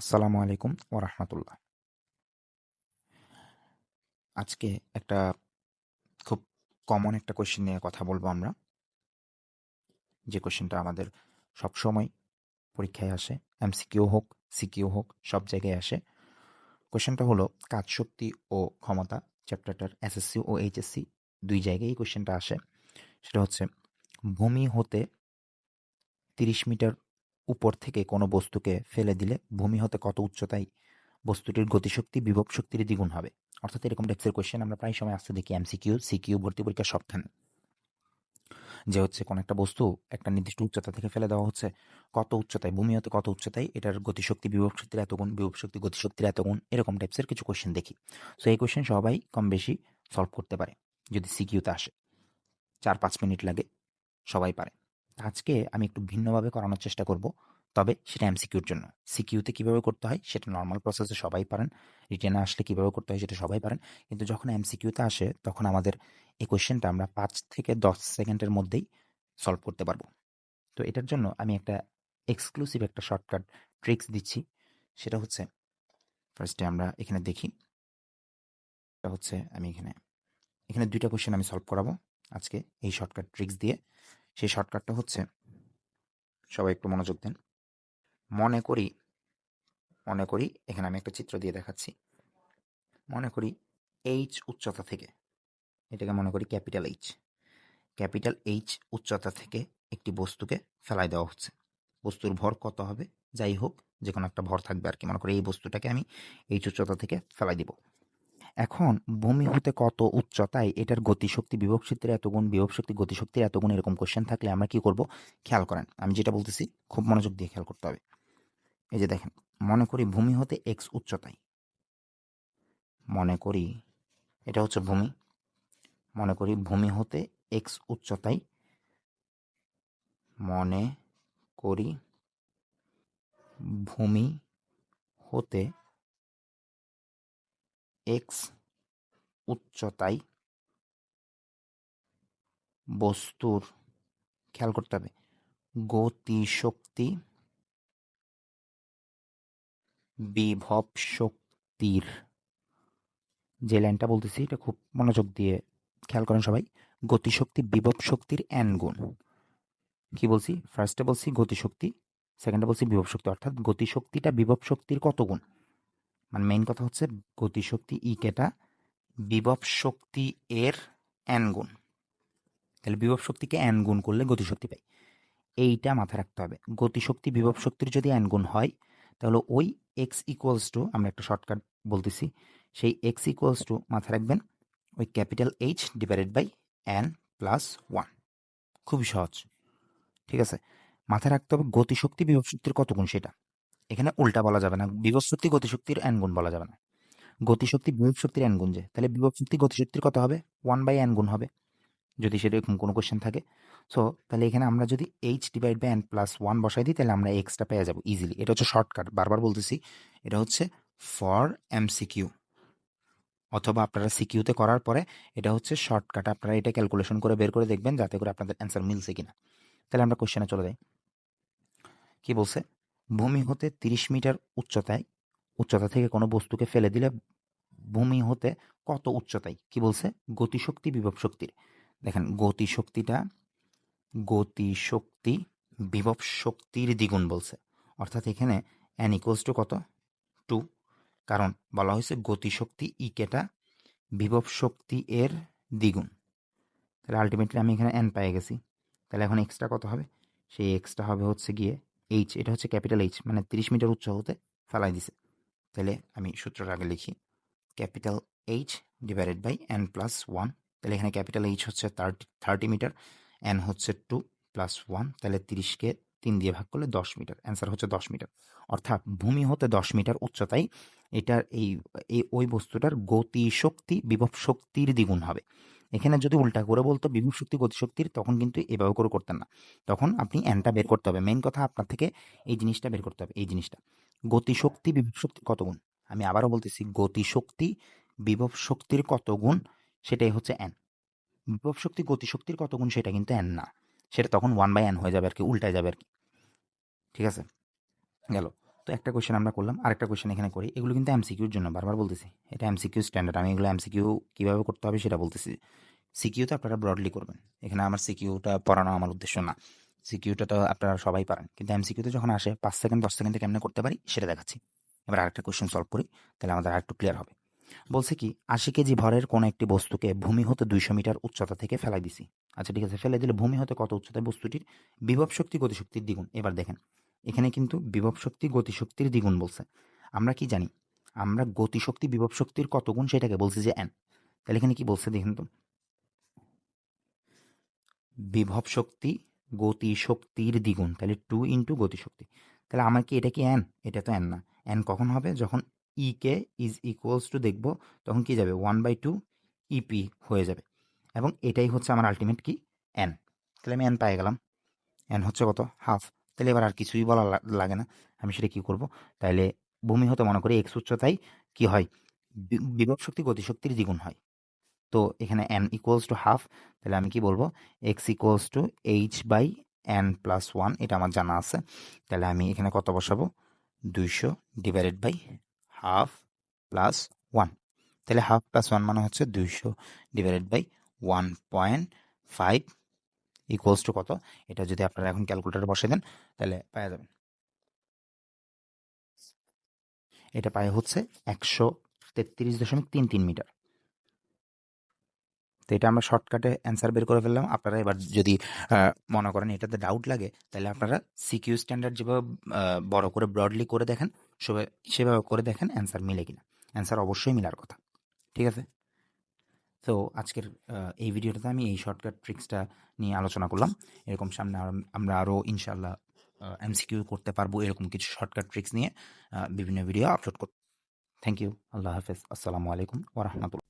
আসসালামু আলাইকুম ওরহমতুল্লাহ আজকে একটা খুব কমন একটা কোয়েশ্চেন নিয়ে কথা বলব আমরা। যে কোয়েশ্চেনটা আমাদের সবসময় পরীক্ষায় আসে এমসিকিউ হোক সিকিউ হোক, সব জায়গায় আসে। কোয়েশ্চেনটা হলো, কাজ শক্তি ও ক্ষমতা চ্যাপ্টারটার এসএসসি ও এইচএসসি দুই জায়গায় এই কোয়েশ্চেনটা আসে। সেটা হচ্ছে, ভূমি হতে তিরিশ মিটার উপর থেকে কোনো বস্তুকে ফেলে দিলে ভূমি হতে কত উচ্চতায় বস্তুটির গতিশক্তি, বিভব শক্তির দ্বিগুণ হবে। অর্থাৎ এরকম টাইপসের কোয়েশ্চেন আমরা প্রায় সময় আসতে দেখি এমসিকিউ সিকিউ ভর্তি পরীক্ষা সবখানে। যে হচ্ছে কোনো একটা বস্তু একটা নির্দিষ্ট উচ্চতা থেকে ফেলে দেওয়া হচ্ছে, কত উচ্চতায়, ভূমি হতে কত উচ্চতায়, এটার গতিশক্তি, বিভব শক্তির এত গুণ, বিভব শক্তি, গতিশক্তির এত গুণ, এরকম টাইপসের কিছু কোয়েশ্চেন দেখি। সো এই কোয়েশ্চেন সবাই কম বেশি সলভ করতে পারে, যদি সিকিউতে আসে। চার পাঁচ মিনিট লাগে, সবাই পারে। আজকে আমি একটু ভিন্নভাবে করানোর চেষ্টা করব, তবে সেটা এমসিকিউর জন্য। সিকিউতে কীভাবে করতে হয় সেটা নর্মাল প্রসেসে সবাই পারেন রিটেনে আসলে কীভাবে করতে হয় সেটা সবাই পারেন, কিন্তু যখন এমসিকিউতে আসে তখন আমাদের এই কোয়েশ্চেনটা আমরা পাঁচ থেকে দশ সেকেন্ডের মধ্যেই সলভ করতে পারব। তো এটার জন্য আমি একটা এক্সক্লুসিভ একটা শর্টকাট ট্রিক্স দিচ্ছি, সেটা হচ্ছে ফার্স্টে আমরা এখানে দেখি, এটা হচ্ছে আমি এখানে এখানে দুইটা কোয়েশ্চেন আমি সলভ করাবো আজকে এই শর্টকাট ট্রিক্স দিয়ে। সেই শর্টকাটটা হচ্ছে। সবাই একটু মনোযোগ দেন। মনে করি মনে করি, এখানে আমি একটা চিত্র দিয়ে দেখাচ্ছি। মনে করি এইচ উচ্চতা থেকে, এটাকে মনে করি ক্যাপিটাল এইচ ক্যাপিটাল এইচ উচ্চতা থেকে একটি বস্তুকে ফেলাই দেওয়া হচ্ছে। বস্তুর ভর কত হবে? যাই হোক যে কোনো একটা ভর থাকবে আর কি মনে করি এই বস্তুটাকে আমি এইচ উচ্চতা থেকে ফেলাই দিব। এখন ভূমি হতে কত উচ্চতায় এটার গতিশক্তি বিভব শক্তির এত গুণ বিভব শক্তি গতিশক্তির এত গুণ এরকম কোশ্চেন থাকলে আমরা কি করব? খেয়াল করেন, আমি যেটা বলতেছি খুব মনোযোগ দিয়ে খেয়াল করতে হবে। এই যে দেখেন, মনে করি ভূমি হতে এক্স উচ্চতায়। মনে করি, এটা হচ্ছে ভূমি। মনে করি ভূমি হতে এক্স উচ্চতায়। মনে করি ভূমি হতে এক্স উচ্চতায় বস্তুর, খেয়াল করতে হবে, গতিশক্তি বিভব শক্তির, যে লাইনটা বলতেছি, এটা খুব মনোযোগ দিয়ে খেয়াল করেন সবাই, গতিশক্তি বিভব শক্তির এন গুণ। কি বলছি? ফার্স্টে বলছি গতিশক্তি সেকেন্ডে বলছি বিভব শক্তি, অর্থাৎ গতিশক্তিটা বিভব শক্তির কত গুণ? মানে মেইন কথা হচ্ছে গতিশক্তি ই কেটা বিভব শক্তি এর এন গুণ। তাহলে বিভব শক্তিকে এন গুণ করলে গতিশক্তি পাই। এইটা মাথায় রাখতে হবে। গতিশক্তি বিভব শক্তির যদি এন গুণ হয়, তাহলে ওই এক্স ইকুয়ালস টু আমরা একটা শর্টকাট বলতেছি, সেই এক্স ইকুয়ালস টু মাথায় রাখবেন, ওই capital H divided by N plus one খুবই সহজ। ঠিক আছে? মাথায় রাখতে হবে গতিশক্তি বিভব শক্তির কত গুণ সেটা। এখানে উল্টা বলা যাবে না। বিভব শক্তি গতিশক্তির এন গুণ বলা যাবে না। গতিশক্তি বিভব শক্তির এন গুণ যে। তাহলে বিভব শক্তি গতিশক্তির কত হবে? ওয়ান বাই এন গুণ হবে। যদি সেরকম কোনো কোশ্চেন থাকে। সো তাহলে এখানে আমরা যদি H divide by N plus one বসাই দিই, তাহলে আমরা এক্সটা পেয়ে যাব ইজিলি এটা হচ্ছে শর্টকাট বারবার বলতেছি, এটা হচ্ছে ফর এমসিকিউ অথবা আপনারা সিকিউতে করার পরে এটা হচ্ছে শর্টকাট আপনারা এটা ক্যালকুলেশন করে বের করে দেখবেন, যাতে করে আপনাদের অ্যান্সার মিলছে কিনা। তাহলে আমরা কোশ্চেনে চলে যাই। কি বলছে? ভূমি হতে তিরিশ মিটার উচ্চতায়, উচ্চতা থেকে কোনো বস্তুকে ফেলে দিলে ভূমি হতে কত উচ্চতায়? কি বলছে? গতিশক্তি, বিভব শক্তির। দেখেন, গতিশক্তিটা, গতিশক্তি, বিভব শক্তির দ্বিগুণ বলছে। অর্থাৎ এখানে অ্যান ইকুয়ালস টু কত? টু কারণ বলা হয়েছে গতিশক্তি ইকেটা বিভব শক্তি এর দ্বিগুণ। তাহলে আলটিমেটলি আমি এখানে অ্যান পেয়ে গেছি। তাহলে এখন এক্সট্রা কত হবে? সেই এক্সট্রা হবে হচ্ছে গিয়ে এইচ এটা হচ্ছে ক্যাপিটাল এইচ মানে তিরিশ মিটার উচ্চ হতে ফেলাই দিছে। তাহলে আমি সূত্রটা আগে লিখি। Capital H divided by N plus one তাহলে এখানে ক্যাপিটাল এইচ হচ্ছে থার্টি থার্টি মিটার এন হচ্ছে টু প্লাস ওয়ান তাহলে তিরিশকে তিন দিয়ে ভাগ করলে দশ মিটার অ্যান্সার হচ্ছে দশ মিটার অর্থাৎ ভূমি হতে দশ মিটার উচ্চতায় এটার এই এই ওই বস্তুটার গতি শক্তি, বিভব শক্তির দ্বিগুণ হবে। এখানে যদি উল্টা করে বলতো বিভব শক্তি, গতিশক্তির, তখন কিন্তু এভাবে করে করতেন না। তখন আপনি এনটা বের করতে হবে। মেন কথা আপনার থেকে এই জিনিসটা বের করতে হবে, এই জিনিসটা। গতিশক্তি, বিভব শক্তি কত গুণ? আমি আবারও বলতেছি, গতিশক্তি, বিভব শক্তির কত গুণ? সেটাই হচ্ছে এন বিভব শক্তি, গতিশক্তির কত গুণ? সেটা কিন্তু এন না। সেটা তখন ওয়ান বাই এন হয়ে যাবে আর কি, উল্টায় যাবে আর কি। ঠিক আছে? গেল। তো একটা কোয়েশ্চেন আমরা করলাম, আরেকটা কোয়েশ্চেন এখানে করি। এগুলো কিন্তু এমসিকিউর জন্য বারবার বলতেছি। এটা এমসিকিউ স্ট্যান্ডার্ড আমি এগুলো এমসিকিউ কীভাবে করতে হবে সেটা বলতেছি। সিকিউতে আপনারা ব্রডলি করবেন। এখানে আমার সিকিউটা পড়ানো আমার উদ্দেশ্য না। সিকিউটা তো আপনারা সবাই পারেন। কিন্তু এমসিকিউতে যখন আসে, পাঁচ সেকেন্ড দশ সেকেন্ডে কেমনে করতে পারি সেটা দেখাচ্ছি। এবার আরেকটা কোয়েশ্চেন সলভ করি, তাহলে আমাদের আরেকটু ক্লিয়ার হবে। বলছে কি, আশি কেজি ভরের কোনো একটি বস্তুকে ভূমি হতে দুইশো মিটার উচ্চতা থেকে ফেলাই দিছি। আচ্ছা ঠিক আছে ফেলে দিলে ভূমি হতে কত উচ্চতায় বস্তুটির বিভব শক্তি, গতিশক্তির দ্বিগুণ। এবার দেখেন এখানে কিন্তু বিভব শক্তি গতিশক্তির দ্বিগুণ বলছে। আমরা কি জানি? আমরা গতিশক্তি বিভব শক্তির কত গুণ সেটাকে বলছি যে এন তাহলে এখানে কি বলছে দেখেন তো? বিভব শক্তি গতিশক্তির দ্বিগুণ, তাহলে টু ইন্টু গতিশক্তি। তাহলে আমার কি এটা কি এন এটা তো এন না। এন কখন হবে? যখন E K is equals to দেখব, তখন কি যাবে? ওয়ান বাই টু ইপি হয়ে যাবে। এবং এটাই হচ্ছে আমার আলটিমেট কি? এন তাহলে আমি এন পেয়ে গেলাম। এন হচ্ছে কত? হাফ তাহলে এবার আর কিছুই বলা লাগে না। আমি সেটা কি করব? তাহলে ভূমি হতে মনে করি এক্স উচ্চতায় কি হয়? বিভব শক্তি গতিশক্তির দ্বিগুণ হয়। তো এখানে এন ইকুয়ালস টু হাফ তাহলে আমি কি বলব? X equals to H by N plus one এটা আমার জানা আছে। তাহলে আমি এখানে কত বসাবো? দুইশো divided by half plus one তাহলে হাফ প্লাস ওয়ান মানে হচ্ছে দুইশো divided by one point five equals to কত? এটা যদি আপনারা এখন ক্যালকুলেটারে বসে দেন, তাহলে পাওয়া যাবে। এটা পায়ে হচ্ছে একশো তেত্রিশ দশমিক তিন তিন মিটার। তো এটা আমরা শর্টকাটে অ্যান্সার বের করে ফেললাম। আপনারা এবার যদি মনে করেন এটাতে ডাউট লাগে, তাহলে আপনারা সিকিউ স্ট্যান্ডার্ড যেভাবে বড় করে ব্রডলি করে দেখেন, সেভাবে করে দেখেন অ্যান্সার মিলে কিনা। অ্যান্সার অবশ্যই মিলার কথা। ঠিক আছে? তো আজকের এই ভিডিওটাতে আমি এই শর্টকাট ট্রিক্সটা নিয়ে আলোচনা করলাম। এরকম সামনে আমরা আরও ইনশাল্লাহ এমসিকিউ করতে পারব এরকম কিছু শর্টকাট ট্রিক্স নিয়ে বিভিন্ন ভিডিও আপলোড করতে থ্যাংক ইউ আল্লাহ হাফেজ। আসসালামু আলাইকুম ওরহমতুল্লাহ